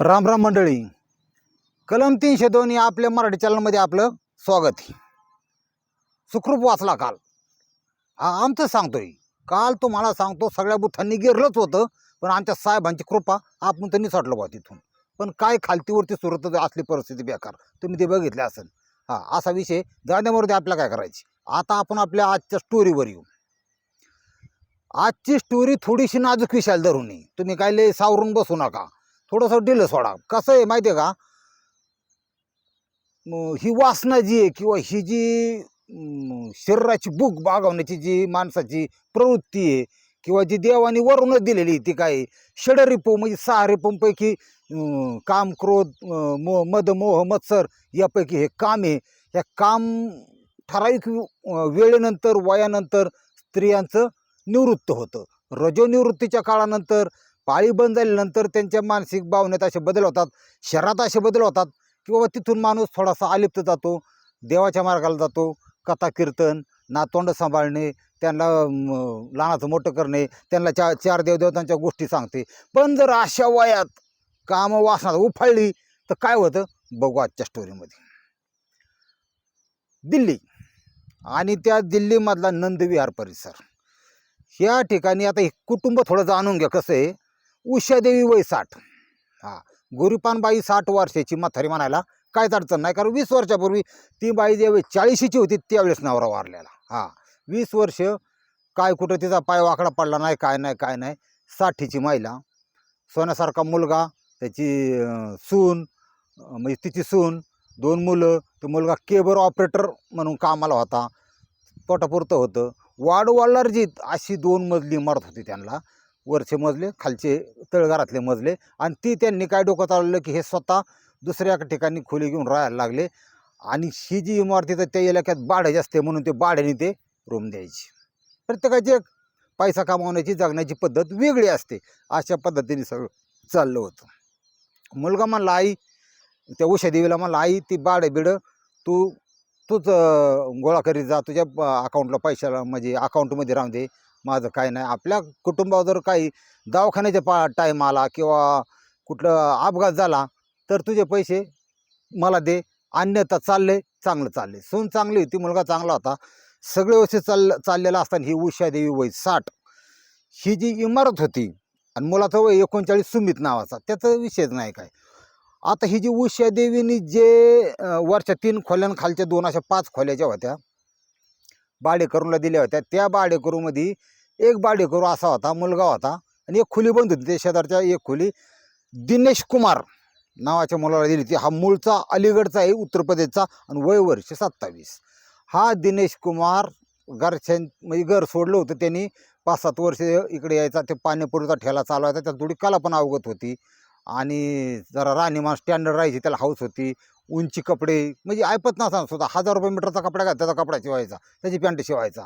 राम राम मंडळी. कलम तीनशे दोन या आपल्या मराठी चॅनलमध्ये आपलं स्वागत आहे. सुखरूप वाचला काल. हा आमचं सांगतोय. काल तुम्हाला सांगतो सगळ्या बुथांनी गिरलंच होतं पण आमच्या साहेबांची कृपा आपण तर निसटलो बा तिथून. पण काय खालतीवरती सुरत असली परिस्थिती बेकार. तुम्ही ते बघितले असेल. हा असा विषय जाण्यामध्ये आपल्याला काय करायची? आता आपण आपल्या आजच्या स्टोरीवर येऊ. आजची स्टोरी थोडीशी नाजूक विशाल धरून आहे. तुम्ही काय लय सावरून बसू नका. थोडंसं दिलं सोडा. कसं आहे माहिती आहे का? ही वासना जी आहे किंवा ही जी शरीराची भूक बागवण्याची जी माणसाची प्रवृत्ती आहे किंवा जी देवाने वरूनच दिलेली आहे ती काय षडरिपो म्हणजे सहा रिपोंपैकी काम क्रोध मो मद मोह मत्सर यापैकी हे काम आहे. ह्या काम ठराविक वेळेनंतर वयानंतर स्त्रियांचं निवृत्त होतं. रजोनिवृत्तीच्या काळानंतर पाळी बंद झाल्यानंतर त्यांच्या मानसिक भावनेत असे बदल होतात शरीरात असे बदल होतात की बाबा तिथून माणूस थोडासा अलिप्त जातो देवाच्या मार्गाला जातो कथा कीर्तन नातोंड सांभाळणे त्यांना लहानाचं मोठं करणे त्यांना चार चार देवदेवतांच्या गोष्टी सांगते. पण जर अशा वयात कामं वासनात उफाळली तर काय होतं? बघू आजच्या स्टोरीमध्ये दिल्ली आणि त्या दिल्लीमधला नंदविहार परिसर. ह्या ठिकाणी आता हे कुटुंब थोडं जाणून घ्या कसं आहे. उषादेवी वय साठ. हां गोरीपानबाई साठ वर्षाची म्हातारी म्हणायला काहीच अडचण नाही कारण वीस वर्षापूर्वी ती बाई ज्यावेळी चाळीशीची होती त्यावेळेस नवरा वारलेला. हा वीस वर्ष काय कुठं तिचा पाय वाकडा पडला नाही काय नाही काय नाही. साठीची महिला सोन्यासारखा मुलगा त्याची सून म्हणजे तिची सून दोन मुलं तो मुलगा केबल ऑपरेटर म्हणून कामाला होता पोटापुरतं होतं. वाडवालार्जित अशी दोन मजली इमारत होती त्यांना. वरचे मजले खालचे तळघरातले मजले. आणि ती त्यांनी काय डोकं चालवलं की हे स्वतः दुसऱ्या एका ठिकाणी खोली घेऊन राहायला लागले. आणि ही जी इमारत तर त्या इलाक्यात भाड्याची असते म्हणून ते बाड्याने ते रूम द्यायची. प्रत्येकाची एक पैसा कमावण्याची जगण्याची पद्धत वेगळी असते. अशा पद्धतीने सगळं चाललं होतं. मुलगा म्हणला आई त्या उषा देवीला म्हणला आई ती बाडं बिडं तू तूच गोळा करीत जा. तुझ्या अकाउंटला पैशाला म्हणजे अकाउंटमध्ये राहून दे. माझं काय नाही. आपल्या कुटुंबावर जर काही दवाखान्याचा पा टाईम आला किंवा कुठलं अपघात झाला तर तुझे पैसे मला दे. अन्यथा चालले चांगलं चालले सून चांगली होती मुलगा चांगला होता. सगळे वर्ष चाल चाललेला असताना ही उषादेवी वय साठ. ही जी इमारत होती आणि मुलाचं वय एकोणचाळीस सुमित नावाचा त्याचा विषयच नाही काय. आता ही जी उषादेवीनी जे वरच्या तीन खोल्यांखालच्या खालच्या दोन अशा पाच खोल्याच्या होत्या भाडेकरूला दिल्या होत्या त्या भाडेकरूमध्ये एक बाडेकरू असा होता मुलगा होता आणि एक खुली बंद होती. ते शेजारच्या एक खुली दिनेश कुमार नावाच्या मुलाला दिली होती. हा मूळचा अलीगडचा आहे उत्तर प्रदेशचा आणि वय वर्ष सत्तावीस. हा दिनेश कुमार घरच्या म्हणजे घर सोडलं होतं त्यांनी. पाच सात वर्ष इकडे यायचा ते पाणीपुरीचा ठेला चालवायचा त्यात थोडी कला पण अवगत होती. आणि जरा राहणीमान स्टँडर्ड राहायची त्याला हाऊस होती. उंची कपडे म्हणजे ऐपत नसा सुद्धा हजार रुपये मीटरचा कपडा घाल त्याचा कपडा शिवायचा त्याची पॅन्ट शिवायचा.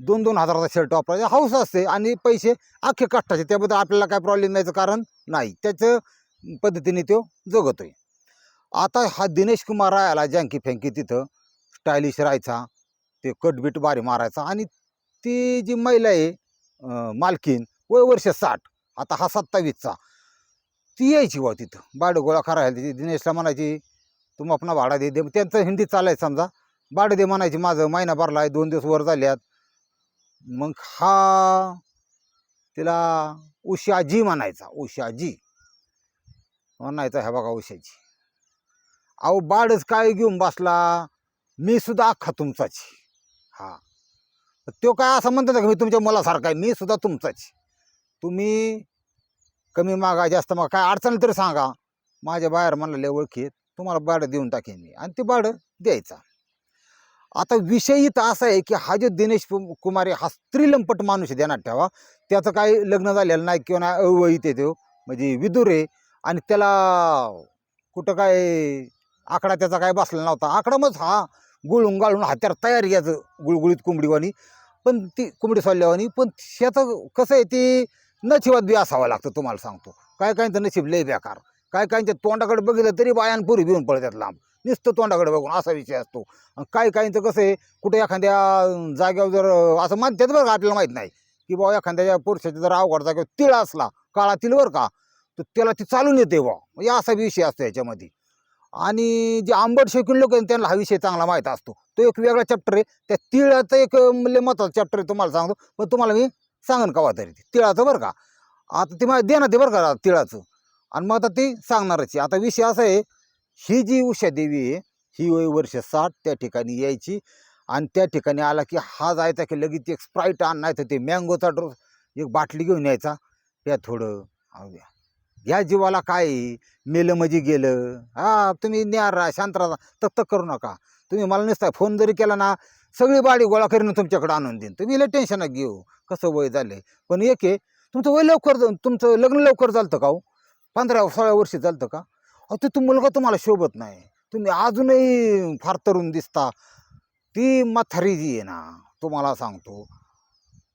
दोन दोन हजाराचा शर्ट वापरायचा. हौस असते आणि पैसे अख्खे कष्टाचे. त्याबद्दल आपल्याला काय प्रॉब्लेम द्यायचं कारण नाही. त्याचं पद्धतीने तो जगतोय. आता हा दिनेश कुमार राहायला जँकी फँकी तिथं स्टायलिश राहायचा. ते कटबीट बारी मारायचा आणि ती जी महिला आहे मालकीन वय वर्ष साठ. आता हा सत्तावीसचा. ती यायची व तिथं. बाड गोळा करायला त्याची दिनेशला म्हणायची तुम्ही आपला भाडा दे दे. त्यांचं हिंदी चालायचं समजा. भाडं दे म्हणायची माझं महिना भरला आहे दोन दिवस वर झाल्यात. मग हा तिला उषाजी म्हणायचा उषाजी. म्हणायचा ह्या बघा उषाजी. अहो बाडच काय घेऊन बसला? मी सुद्धा अख्खा तुमचाच हा. तो काय असं म्हणतात का मी तुमच्या मुलासारखा आहे मी सुद्धा तुमचाच तुम्ही कमी मागा जास्त मागा काय अडचण तरी सांगा. माझ्या बाहेर म्हणलेले ओळखीत तुम्हाला बाड देऊन टाकेन मी. आणि ते बाड द्यायचा. आता विषय इथं असा आहे की हा जो दिनेश कु- कुमार आहे हा स्त्रीलंपट माणूस आहे ध्यानात ठेवा. त्याचं काही लग्न झालेलं नाही किंवा नाही अवहित आहे तो म्हणजे विदूर आहे आणि त्याला कुठं काय आकडा त्याचा काय बसला नव्हता. आकडा मग हा गुळून गाळून हात्यार तयार याचं गुळगुळीत कोंबडीवानी पण ती कोंबडी सोडल्यावानी पण त्याचं कसं आहे ते नशिबात बी असावं लागतं तुम्हाला सांगतो. काय काहींचं नशीब लय बेकार. काय काहींच्या तोंडाकडे बघितलं तरी बायांपूर्वी भिवून पडतात लांब. नुसतं तोंडाकडे बघून असा विषय असतो. आणि काय काहींचं कसं आहे कुठे एखाद्या जागेवर जर असं म्हणतात बरं का आपल्याला माहीत नाही की बाबा एखाद्या पुरुषाच्या जर अवघड जागेवर तिळ असला काळा तिळ बरं का तर त्याला ती चालून येते बा म्हणजे असा विषय असतो याच्यामध्ये. आणि जे आंबट शौकीन लोक आहेत त्यांना हा विषय चांगला माहीत असतो. तो एक वेगळा चॅप्टर आहे. त्या तिळाचं एक म्हणजे महत्त्वाचा चॅप्टर आहे तुम्हाला सांगतो. पण तुम्हाला मी सांगन का तरी ते. तिळाचं बरं का. आता ते मला देणार ते बरं का तिळाचं. आणि मग आता ते सांगणारच आहे. आता विषय असा आहे ही जी उषा देवी आहे ही वय वर्ष साठ त्या ठिकाणी यायची आणि त्या ठिकाणी आला की हा जायचा की लगेच एक स्प्राईट आणायचं ते मँगोचा ड्रोस एक बाटली घेऊन यायचा. या थोडं या जीवाला काय आहे? मेलं म्हणजे गेलं. हा तुम्ही न्या राहा शांत राहा तक तक करू नका. तुम्ही मला नसता फोन जरी केला ना सगळी बाडी गोळा करीन तुमच्याकडे आणून देईन. तुम्ही लय टेन्शन घेऊ. कसं वय झालं पण एक आहे तुमचं वय लवकर जाऊन तुमचं लग्न लवकर झालं का हो? पंधरा सोळा वर्षी झालं का? अहो ते तो मुलगा तुम्हाला शोभत नाही. तुम्ही अजूनही फार तरुण दिसता. ती म्हातारी जी आहे ना तुम्हाला सांगतो.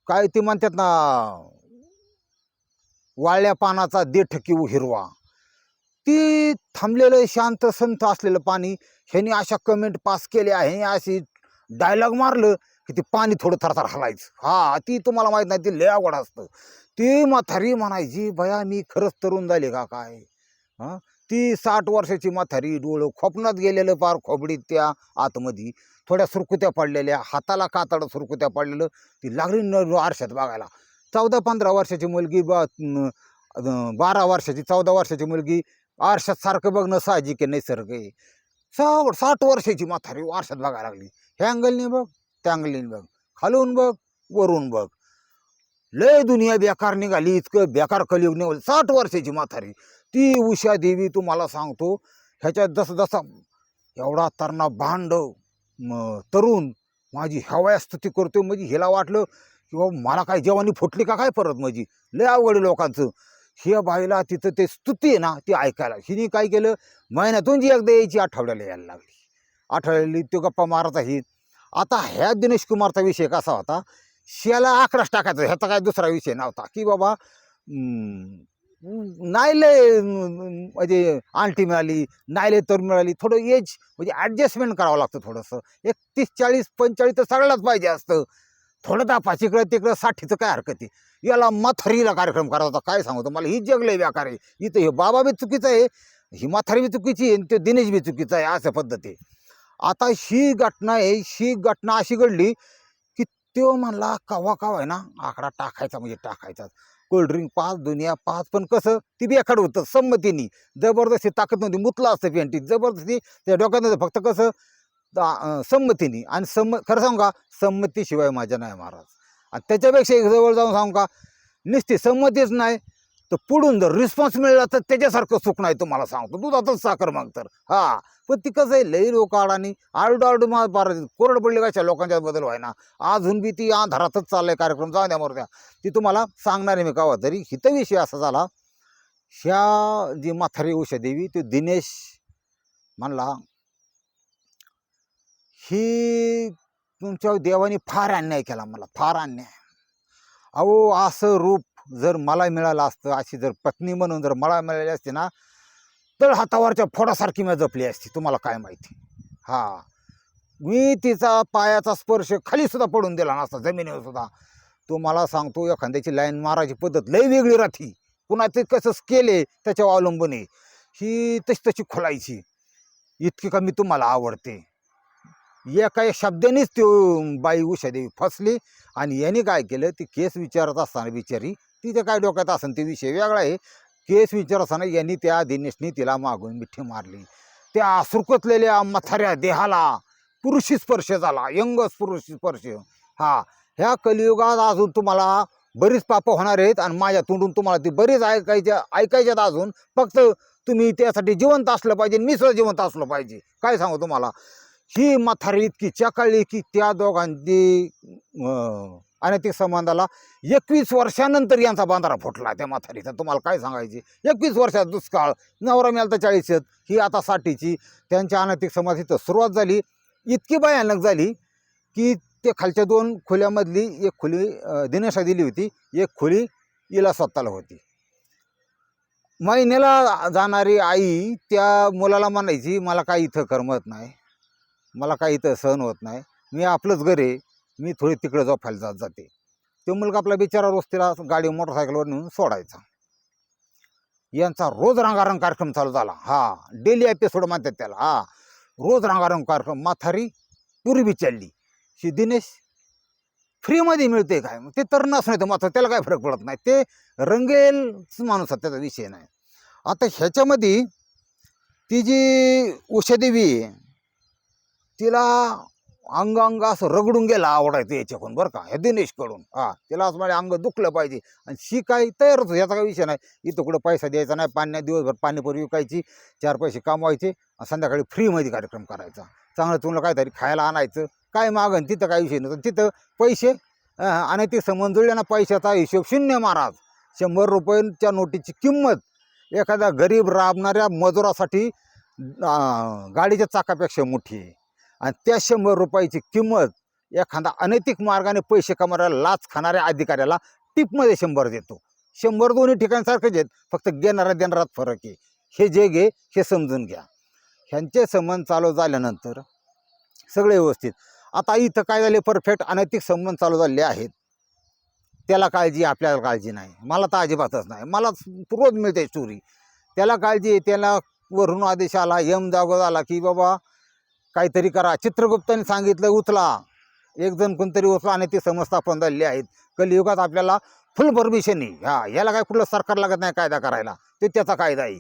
काय ती म्हणतात ना वाळल्या पानाचा देठ किंवा हिरवा ती थांबलेलं शांत संत असलेलं पाणी ह्यानी अशा कमेंट पास केल्या आहे. अशी डायलॉग मारलं की ते पाणी थोडं थरथर हलायचं. हा ती तुम्हाला माहीत नाही ती लय अवघड असतं. ती म्हातारी म्हणायची भया मी खरंच तरुण झाले का काय? हां? ती साठ वर्षाची म्हातारी डोळं खोपनात गेलेलं पार खोबडीत त्या आतमध्ये. थोड्या सुरकुत्या पडलेल्या हाताला कातडं सुरकुत्या पडलेलं ती लागली न आरशात बघायला. चौदा पंधरा वर्षाची मुलगी बा बारा वर्षाची चौदा वर्षाची मुलगी आरशात सारखं बघणं साहजिक आहे नैसर्ग आहे. साठ साठ वर्षाची म्हातारी आरशात बघायला लागली. ह्या अँगलने बघ त्या अँगलने बघ. खालून बघ वरून बघ. लय दुनिया बेकार निघाली इतकं बेकार कलियुग निघाली. साठ वर्षाची म्हातारी. ती उषा देवी तुम्हाला सांगतो ह्याच्यात जसं एवढा तरणा भांड तरुण माझी हवाया स्तुती करतो म्हणजे हिला वाटलं की बाबा मला काय जेवणी फुटली का काय परत म्हणजे लय आवड लोकांचं. ह्या बाईला तिथं ते स्तुती आहे ना ती ऐकायला. हिने काय केलं? महिन्यातून जी एकदा यायची आठवड्याला यायला लागली. आठवड्याला तो गप्पा मारायचा ही. आता ह्या दिनेश कुमारचा विषय कसा होता? शियाला आकडाच टाकायचा ह्याचा काय दुसरा विषय नव्हता. की बाबा नाही लय म्हणजे आंटी मिळाली नाही लय तर मिळाली. थोडं एज म्हणजे ॲडजस्टमेंट करावं लागतं थोडंसं. एक तीस चाळीस पंचेचाळीस तर सगळ्यालाच पाहिजे असतं. थोडं दापाच इकडं तिकडं साठीचं काय हरकत आहे? याला मथरीला कार्यक्रम करायचा होता काय सांगतो मला ही जगले व्याकार आहे. इथं हे बाबा बी चुकीचं आहे ही म्हातारी बी चुकीची आहे आणि ते दिनेश बी चुकीचं आहे असं पद्धत. आहे आता ही घटना आहे ही घटना अशी घडली की तो म्हणला कवा कवा आहे ना आकडा टाकायचा म्हणजे टाकायचा कोल्ड्रिंक पाच दुनिया पाच पण कसं ती बेखाड होतं संमतीने. जबरदस्ती ताकद नव्हती मुतलं असतं पेंटी जबरदस्ती त्या डोक्यात नव्हतं फक्त कसं संमतीने. आणि संम खरं सांगू का संमतीशिवाय माझ्या नाही महाराज. आणि त्याच्यापेक्षा एक जवळ जाऊन सांगू का नुसती संमतीच नाही तर पुढून जर रिस्पॉन्स मिळाला तर त्याच्यासारखं सुख नाही तुम्हाला सांगतो. दुधातच साखर मग तर हा. पण ती कसं आहे लई लोक आडानी आरडू आरडू मा बार कोरड पडली कशा लोकांच्या बदल व्हायना अजून बी ती अंधारातच चाललाय कार्यक्रम जाऊ द्या मोरद्या ती तुम्हाला सांगणार आहे मी कावा तरी. हिथं विषय असा झाला ह्या जी माथारी उषादेवी ती दिनेश म्हणला ही तुमच्या देवाने फार अन्याय केला मला फार अन्याय. अहो असं रूप जर मला मिळालं असतं अशी जर पत्नी म्हणून जर मला मिळाली असते ना तळ हातावरच्या फोडासारखी मी जपली असती तुम्हाला काय माहिती? हा. मी तिचा पायाचा स्पर्श खाली सुद्धा पडून दिला नसता जमिनीवर सुद्धा. तुम्हाला सांगतो एखाद्याची लाईन मारायची पद्धत लई वेगळी राहती. पुन्हा ते कसं स्केल आहे त्याच्यावर अवलंबून आहे. ही तशी तशी खोलायची. इतकी का मी तुम्हाला आवडते. एका एक शब्दानेच ती बाई उषादेवी फसली आणि याने काय केलं ती केस विचारत असताना बिचारी तिथे काय डोक्यात असेल ते विषय वेगळा आहे. केस विचारत यांनी त्या दिनेशनी तिला मागून मिठी मारली. त्या सुरकतलेल्या मथाऱ्या देहाला पुरुषी स्पर्श झाला. यंग पुरुषी स्पर्श. हा ह्या कलियुगात अजून तुम्हाला बरीच पापं होणार आहेत आणि माझ्या तोंडून तुम्हाला ती बरीच ऐकायच्या ऐकायच्यात अजून. फक्त तुम्ही त्यासाठी जिवंत असलं पाहिजे मी सुद्धा जिवंत असलं पाहिजे. काय सांगू तुम्हाला? ही म्हातारी इतकी चकाळली की त्या दोघांची अनैतिक संबंधाला एकवीस वर्षानंतर यांचा बांधारा फुटला त्या म्हातारीचा तुम्हाला काय सांगायची? एकवीस वर्षात दुष्काळ नवरा मिळाला तर चाळीस ही आता साठीची. त्यांच्या अनैतिक समाज इथं सुरुवात झाली. इतकी भयानक झाली की ते खालच्या दोन खोल्यामधली एक खोली दिनेशा दिली होती एक खोली हिला स्वतःला होती. महिन्याला जाणारी आई त्या मुलाला म्हणायची मला काय इथं करमत नाही. मला काही इथं सहन होत नाही. मी आपलंच घर आहे. मी थोडी तिकडे झोपायला जात जाते. तो मुलगा आपला बिचारा रोज तिला गाडी मोटरसायकलवर नेऊन सोडायचा. यांचा रोज रंगारंग कार्यक्रम चालू झाला. हा डेली एपिसोड म्हणतात त्याला. हा रोज रंगारंग कार्यक्रम. माथारी पूर्वी चालली श्री दिनेश फ्रीमध्ये मिळते काय? मग ते तर नसणार मात्र त्याला काय फरक पडत नाही. ते रंगेल माणूस आहे, त्याचा विषय नाही. आता ह्याच्यामध्ये ती जी उषादेवी आहे तिला अंग अंग असं रगडून गेला आवडायचं याच्याकडून बरं का ह्या दिनेशकडून. हां तिला असं म्हणजे अंग दुखलं पाहिजे. आणि शी काही तयारच होती, याचा काही विषय नाही. इथं कुठं पैसा द्यायचा नाही पाण्या दिवसभर पाणीपुरी विकायची चार पैसे कमवायचे संध्याकाळी फ्रीमध्ये कार्यक्रम करायचा. चांगलं तुला काहीतरी खायला आणायचं काय मागन तिथं काही विषय नव्हतं. तिथं पैसे आणि ते संबंध जुळले ना पैशाचा हिशोब शून्य महाराज. शंभर रुपयांच्या नोटीची किंमत. एखाद्या गरीब राबणाऱ्या मजुरासाठी गाडीच्या चाकापेक्षा मोठी आहे. आणि त्या शंभर रुपयाची किंमत एखादा अनैतिक मार्गाने पैसे कमवायला लाच खाणाऱ्या अधिकाऱ्याला टिपमध्ये शंभर देतो. शंभर दोन्ही ठिकाणसारखेच आहेत फक्त घेणाऱ्या देणारात फरक आहे. हे जे घे हे समजून घ्या. ह्यांचे संबंध चालू झाल्यानंतर सगळे व्यवस्थित. आता इथं काय झाले परफेक्ट अनैतिक संबंध चालू झाले आहेत. त्याला काळजी आपल्याला काळजी नाही. मला तर अजिबातच नाही. मला रोज मिळते चोरी. त्याला काळजी त्याला वरून आदेश आला यम जागो आला की बाबा काहीतरी करा. चित्रगुप्ताने सांगितलं उचला. एक जण कोणतरी उचला आणि ते समस्थापन झालेली आहेत. कलियुगात आपल्याला फुल परमिशन आहे. हा याला काय कुठलं सरकार लागत नाही कायदा करायला. ते त्याचा कायदा आहे.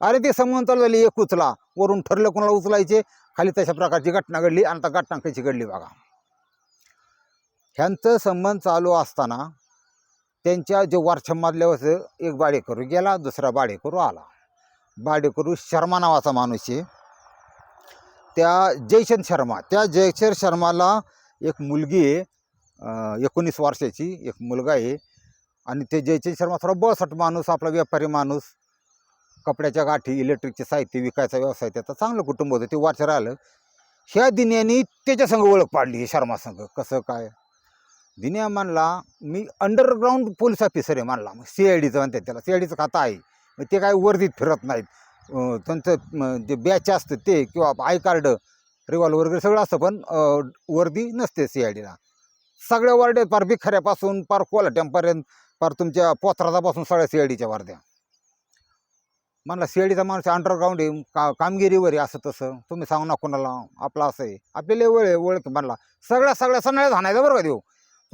अरे ते संबंध चालू एक उचला. वरून ठरलं कोणाला उचलायचे? खाली तशा प्रकारची घटना घडली आणि आता घटना कशी घडली बघा. ह्यांचं संबंध चालू असताना त्यांच्या जे वरछममधल्या होतं एक बाडेकरू गेला दुसरा बाडेकरू आला. बाडेकरू शर्मा नावाचा माणूस आहे. त्या जयचंद शर्मा त्या जयचंद शर्माला एक मुलगी आहे एकोणीस वर्षाची एक मुलगा आहे. आणि ते जयचंद शर्मा थोडा बळसट माणूस आपला व्यापारी माणूस. कपड्याच्या गाठी इलेक्ट्रिकचे साहित्य विकायचा व्यवसाय त्याचा चांगलं कुटुंब होतं ते वाचर राहिलं ह्या दिन्यानी त्याच्यासंग ओळख पाडली हे शर्मा संघ. कसं काय? दिन्या मानला मी अंडरग्राऊंड पोलीस ऑफिसर आहे मानला मग सी आय डीचं म्हणतात त्याला. सी आय डीचं खातं आहे. मग ते काय वर्दीत फिरत नाहीत. त्यांचं जे बॅच असतं ते किंवा आय कार्ड रिव्हॉल्वर वगैरे सगळं असतं पण वर्दी नसते सी आय डीला सगळ्या वार्ड्या पार बिखऱ्यापासून पार कोलाट्यापर्यंत पार तुमच्या पोथराजापासून सगळ्या सी आय डीच्या वर्द्या म्हणला सी आय डीचा माणूस अंडरग्राऊंड आहे का कामगिरीवर आहे असं तसं. तुम्ही सांगू ना कोणाला आपलं असं आहे. आपल्याला वेळ आहे ओळख म्हणला. सगळ्या सगळ्या सगळ्या हाणायचं बरं का देऊ?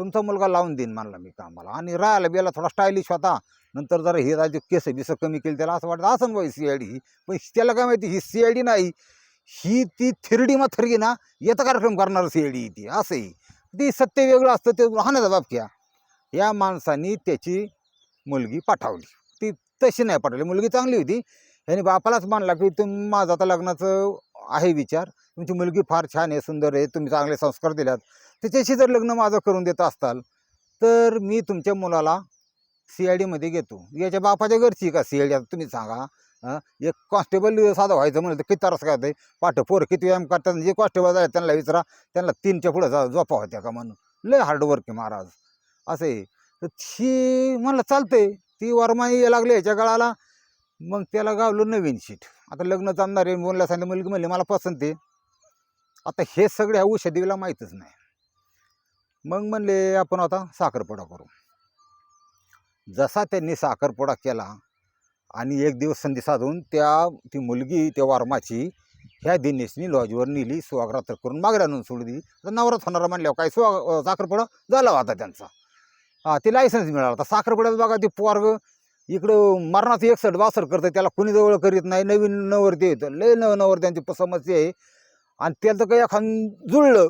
तुमचा मुलगा लावून देईन म्हणला मी कामाला. आणि राहायला बियाला थोडा स्टायलिश होता. नंतर जरा हे राजे केस बिस कमी केली त्याला असं वाटतं असं बाई सी आय डी ही. पण त्याला काय माहिती ही सी आय डी नाही. ही ती थिरडी मथरगी ना येतं कार्यक्रम करणार सी आय डी ती असंही. ती सत्य वेगळं असतं ते राहण्याचा बाब बापक्या या माणसानी त्याची मुलगी पाठवली. ती तशी नाही पाठवली. मुलगी चांगली होती. याने बापालाच मानला की तुम माझं आता लग्नाचं आहे विचार. तुमची मुलगी फार छान आहे सुंदर आहे. तुम्ही चांगले संस्कार दिल्यात. त्याच्याशी जर लग्न माझं करून देत असताल तर मी तुमच्या मुलाला सी आय डीमध्ये घेतो. याच्या बापाच्या घरची का सी आय डी आता तुम्ही सांगा एक कॉन्स्टेबल साधं व्हायचं म्हणलं तर किती त्रास काय होते पाठ पोर किती व्यायाम करतात? जे कॉन्स्टेबल आहे त्यांना विचारा त्यांना तीनच्या पुढं जा झोपा होत्या का म्हणून. लय हार्डवर्क आहे महाराज. असं आहे. तर ती म्हणलं चालते ती वरमाई यायला लागली याच्या गळाला. मग त्याला गावलं नवीन शीट. आता लग्न चालणार आहे बोलल्या सांगितलं मुलगी म्हणली मला पसंत आहे. आता हे सगळ्या औषधीला माहीतच नाही. मग म्हणले आपण आता साखरपुडा करू. जसा त्यांनी साखरपुडा केला आणि एक दिवस संधी साधून त्या ती मुलगी त्या वारमाची ह्या दिनेशनी लॉजवर नेली सुवागरात्र करून मागऱ्या आणून सोडली तर नवराच होणारा म्हणल्यावर काय सुवा साखरपुडा झाला होता त्यांचा. हां ते लायसन्स मिळाला होता. साखरपुड्यात बघा ते पोरग इकडं मरणाचं एकसठ वासर करतं त्याला कुणी जवळ करीत नाही. नवीन नवरती येतं लय नव नवरत्यांची त्यांची समस्या आहे. आणि त्याचं काही एखादं जुळलं.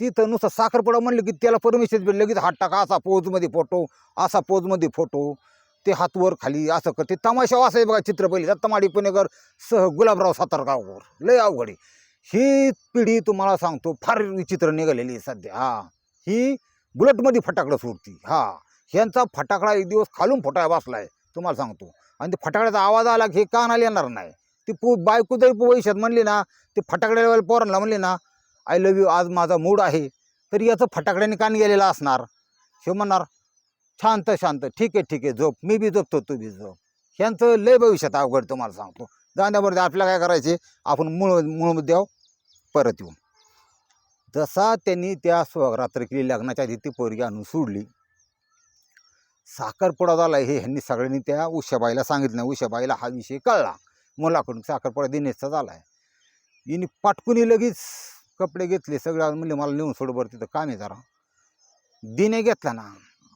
तिथं नुसतं साखरपुडा म्हणलं की त्याला परमिशन भेट लगेच हात टाका असा पोजमध्ये फोटो असा पोजमध्ये फोटो ते हातवर खाली असं करते तमाशा असं आहे बघा चित्र पहिले दत्तमाडी पुणेकर सह गुलाबराव सातारगावकर लय अवघड आहे. ही पिढी तुम्हाला सांगतो फार विचित्र निघालेली आहे सध्या. हा. ही बुलेटमध्ये फटाकडं सोडती. हा. ह्यांचा फटाकडा एक दिवस खालून फटाका बसलाय तुम्हाला सांगतो. आणि ते फटाकड्याचा आवाज आला की हे कानाला येणार नाही. ती पू बायको जरी भविष्यात म्हणली ना ते फटाकड्या पोरांना म्हणली ना आय लव यू आज माझा मूड आहे. तर याचं फटाकड्याने कान गेलेला असणार. हे म्हणणार शांत शांत ठीक आहे ठीक आहे झोप. मी बी झोपतो तू बी झोप. ह्यांचं लय भविष्यात अवघड तुम्हाला सांगतो. जाण्याबरोबर आपल्याला काय करायचे? आपण मूळ मूळ मुद्द्यावर परत येऊ. जसा त्यांनी त्या स्वरात्र केली लग्नाच्या आधी ती पोरगी आणून सोडली साखरपुडा झाला हे ह्यांनी सगळ्यांनी त्या उषाबाईला सांगितलं. उषाबाईला हा विषय कळला. मुलाकडून साखरपुडा दिनेशचा झाला आहे हिने पाटकुनी लगेच कपडे घेतले सगळं म्हणले मला नेऊन सोड बरं तिथं काम आहे जरा. दिने घेतला ना.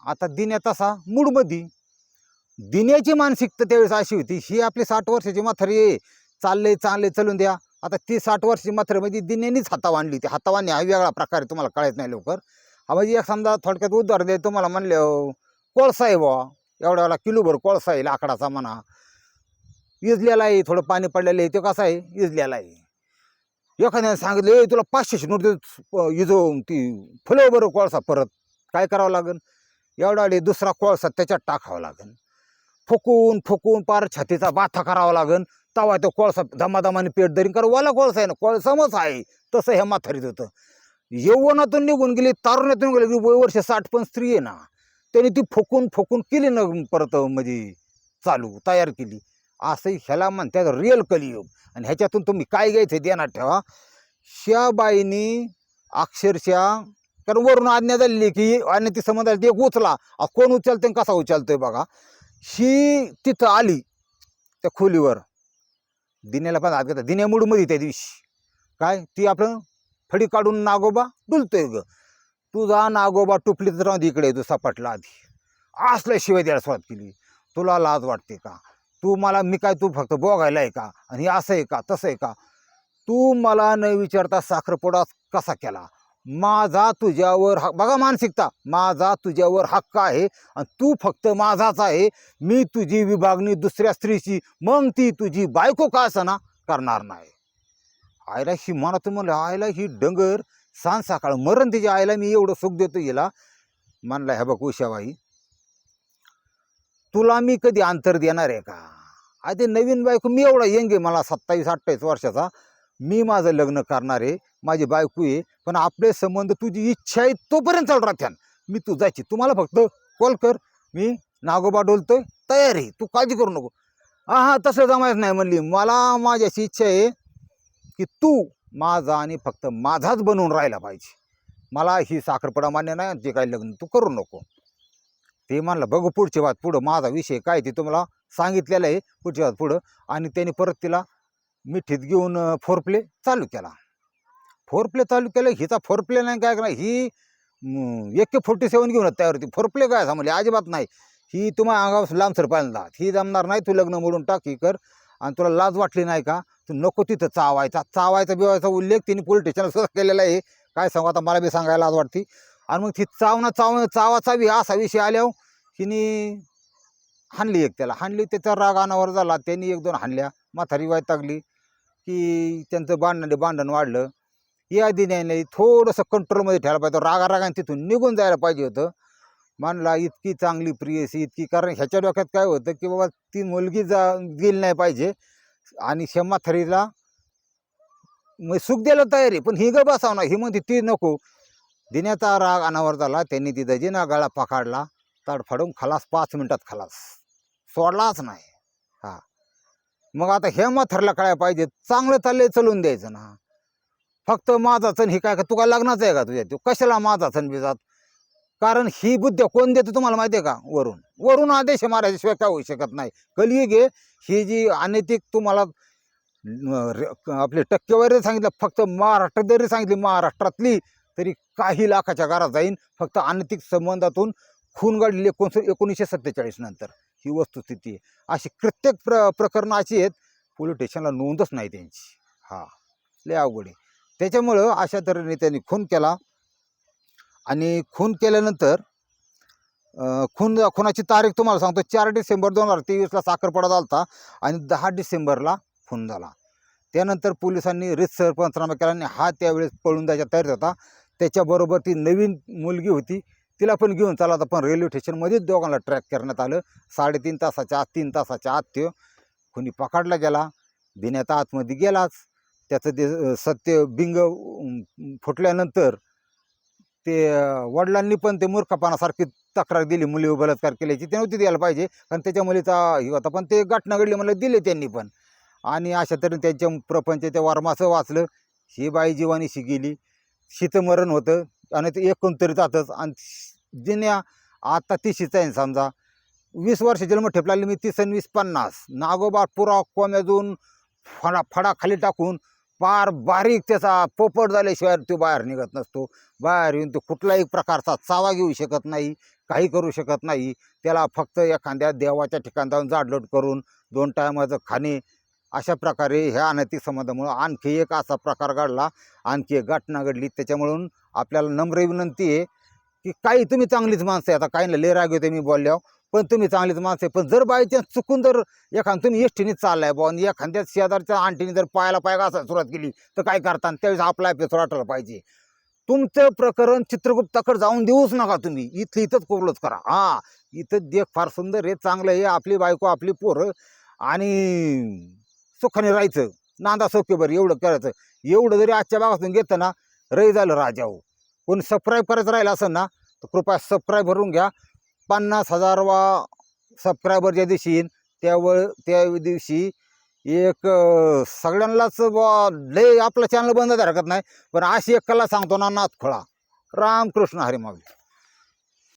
आता दिने तसा मूडमध्ये. दिन्याची मानसिकता त्यावेळेस अशी होती ही आपली साठ वर्षाची म्हातारी आहे. चालले चालले चलून द्या. आता ती साठ वर्षाची म्हातारी म्हणजे दिन्यानीच हातावर आणली ती हातावर हा वेगळा प्रकार आहे तुम्हाला कळत नाही लवकर. हा म्हणजे एक समजा थोडक्यात उद्धार दे तुम्हाला म्हणले कोळसा आहे बुवा एवढ्याला किलोभर कोळसा आहे लाकडाचा म्हणा. इजलेला आहे थोडं पाणी पडलेलं आहे तो कसा आहे? इजलेला आहे. एखाद्याने सांगितलं "ए, तुला पाचशेची नोट देतो, इजो ती फुलं बरं कोळसा परत काय करावं लागेल एवढा दुसरा कोळसा त्याच्यात टाकावा लागेल फुकून फुकून पार छातीचा बाथा करावा लागेल तवा तो कोळसा धमाधमाने पेट धरीन. कारण वाला कोळसा आहे ना कोळसामच आहे. तसं हे माथारीत होतं. यवनातून निघून गेली तारुण्यातून गेली वय वर्ष साठ पण स्त्री आहे ना. त्याने ती फुकून फुकून केली ना परत म्हणजे चालू तयार केली. असंही ह्याला म्हणतात रिअल कलियुग. आणि ह्याच्यातून तुम्ही काय घ्यायचं ध्यानात ठेवा. ह्या बाईनी अक्षरशः कारण वरून आज्ञा झालेली की आणि ती समजा एक उचला. कोण उचलते कसा उचलतोय बघा. ही तिथं आली त्या खोलीवर. दिन्याला पण हात घेता दिन्या मूडमध्ये त्या दिवशी. काय? ती आपलं फडी काढून नागोबा डुलतोय ग. तुझा नागोबा टुपलीत राहून इकडे तू सपाटला आधी. असल्याशिवाय द्यायला सुरुवात केली. तुला लाज वाटते का? तू मला मी काय तू फक्त बघायला आहे का? आणि असं आहे का? तसं आहे का? तू मला न विचारता साखरपुडा कसा केला? माझा तुझ्यावर हक बघा मानसिकता. माझा तुझ्यावर हक्क आहे आणि तू फक्त माझाच आहे. मी तुझी विभागणी दुसऱ्या स्त्रीची मग ती तुझी बायको का ना करणार नाही. आयला ही म्हणत म्हणलं आयला ही डंगर सांज सकाळ मरण तिच्या आईला मी एवढं सुख देतो हिला. म्हणला ह्या बघ उषाबाई तुला मी कधी अंतर देणार आहे का? अरे ते नवीन बायको मी एवढा येंग आहे मला सत्तावीस अठ्ठावीस वर्षाचा. मी माझं लग्न करणार आहे माझी बायको आहे पण आपले संबंध तुझी इच्छा आहे तोपर्यंत चालू राहत्यान मी तू जायची तुम्हाला फक्त कॉल कर. मी नागोबा डोलतोय तयार आहे तू काळजी करू नको. हा हा तसं जमायच नाही म्हणली. मला माझ्याची इच्छा आहे की तू माझा आणि फक्त माझाच बनवून राहायला पाहिजे. मला ही साखरपडा मान्य नाही जे काही लग्न तू करू नको. ते म्हणलं बघू पुढची बात पुढं माझा विषय काय ते तुम्हाला सांगितलेलं आहे पुढची बात पुढं. आणि त्याने परत तिला मिठीत घेऊन फोरप्ले चालू केला. फोर प्ले चालू केलं हिचा फोरप्ले नाही काय करणार ही एके फोर्टी सेवन घेऊन तयार होती फोरप्ले काय म्हणले अजिबात नाही. ही तुम्हाला अंगावर लांबसर पाहिजे ही जमणार नाही तू लग्न मोडून टाक ही कर. आणि तुला लाज वाटली नाही का तू नको तिथं चावायचा. चावायचा बिवायचा उल्लेख तिने पोलीस स्टेशनला सुद्धा केलेला आहे. काय सांगू आता मला बी सांगायला लाज वाटते. आणि मग ती चावणं चाव चावाचावी असा विषय आल्यावर तिने हाणली एक त्याला. हाणली त्याचा राग अनावर झाला. त्यांनी एक दोन हाणल्या. म्हातारी वैतागली की त्यांचं भांडण भांडण वाढलं. या दिन्याने थोडंसं कंट्रोलमध्ये ठेवायला पाहिजे. रागा रागाने तिथून निघून जायला पाहिजे होतं. मानला इतकी चांगली प्रियसी इतकी कारण ह्याच्या डोक्यात काय होतं की बाबा ती मुलगी जा गेली नाही पाहिजे. आणि ह्या म्हातारीला मग सुख द्यायला तयारी पण ही ग बसाव ना ही म्हणते ती नको. दिन्याचा राग अनावर झाला. त्यांनी तिथं जिना गळा पकडला. तडफडून खलास पाच मिनटात खलास. सोडलाच नाही. हा. मग आता हे म्हातारला कळायला पाहिजे. चांगलं चाललंय चलून द्यायचं ना. फक्त माझा सण हे काय का? तुका लग्नाचं आहे का तुझ्या? तू कशाला माझा सण बिजात? कारण ही बुद्ध कोण देते तुम्हाला माहिती आहे का? वरून. वरून आदेश मारायच्याशिवाय काय होऊ शकत नाही. कलियुग आहे. ही जी अनैतिक तुम्हाला आपली टक्केवारी सांगितलं. फक्त महाराष्ट्रात जरी सांगितली. महाराष्ट्रातली तरी काही लाखाच्या घरात जाईन. फक्त अनैतिक संबंधातून खून गाडलेली एकोणस एकोणीसशे सत्तेचाळीस नंतर ही वस्तुस्थिती आहे. अशी प्रत्येक प्र प्रकरणं अशी आहेत पोलीस स्टेशनला नोंदच नाही त्यांची. हा लय अवघड आहे. त्याच्यामुळं अशा तऱ्हेने त्यांनी खून केला. आणि खून केल्यानंतर खून खुनाची तारीख तुम्हाला सांगतो चार डिसेंबर दोन हजार तेवीसला साखरपडा झाला होता आणि दहा डिसेंबरला खून झाला. त्यानंतर पोलिसांनी रितसर पंचनामा केला आणि हा त्यावेळेस पळून जायच्या तयारीत होता. त्याच्याबरोबर ती नवीन मुलगी होती तिला पण घेऊन चालला होता. पण रेल्वे स्टेशनमध्येच दोघांना ट्रॅक करण्यात आलं. साडेतीन तासाच्या आत तीन तासाच्या आत त्यो कोणी पकडला गेला. भिण्यात आतमध्ये गेलाच. त्याचं ते सत्य बिंग फुटल्यानंतर ते वडिलांनी पण ते मूर्खपणासारखी तक्रार दिली. मुली बलात्कार केल्याची ते नव्हती द्यायला पाहिजे. कारण त्याच्या मुलीचा हे होता. पण ते घटना घडली मला दिले त्यांनी पण. आणि अशा तऱ्हेने त्यांच्या प्रपंच त्या वर्माचं वाचलं. ही बाई जीवानीशी गेली. शीतमरण होतं आणि ते एकोणतरी जातच. आणि जिन्या आता तिशीच आहे समजा. वीस वर्ष जन्म ठेपला मी तीस आणि वीस पन्नास. नागोबा पुरा कोम्यातून फडा फडा खाली टाकून पार बारीक त्याचा पोपट झाल्याशिवाय तो बाहेर निघत नसतो. बाहेर येऊन तो कुठलाही प्रकारचा चावा घेऊ शकत नाही काही करू शकत नाही. त्याला फक्त एखाद्या देवाच्या ठिकाणी जाऊन जाडलोट करून दोन टायमाचं खाणे अशा प्रकारे ह्या अनैतिक संबंधामुळं आणखी एक असा प्रकार घडला. आणखी एक घटना घडली. त्याच्यामुळून आपल्याला नम्र विनंती आहे की काही तुम्ही चांगलीच माणसं आहे. आता काही लय राग येते मी बोलल्यावर. पण तुम्ही चांगलीच माणसं आहे. पण जर बायचान्स चुकून जर एखाद तुम्ही एसटीने चाललाय बुवा आणि एखाद्या शेजारच्या आंटीने जर पायाला पाय घासायला सुरुवात केली तर काय करता? आणि त्यावेळेस आपला एपिसोड आठवला पाहिजे. तुमचं प्रकरण चित्रगुप्ताकडे जाऊन देऊच नका तुम्ही. इथं इथंच कोरलंच करा. हां इथं देख फार सुंदर आहे. चांगलं आहे. आपली बायको आपली पोरं आणि सुखाने राहायचं. नांदा सोपे बरं एवढं करायचं. एवढं जरी आजच्या भागातून घेतं ना रही झालं राजाऊ हो. कोणी सबस्क्राईब करायचं राहिलं असेल ना तर कृपया सबस्क्राईब भरून घ्या. पन्नास हजार वा सबस्क्रायबर ज्या दिवशी येईन त्यावेळ त्या दिवशी एक सगळ्यांनाच बुवा लय आपलं चॅनल बंद हरकत नाही पण अशी एक कला सांगतो ना नाथ खोळा रामकृष्ण हरी माऊली.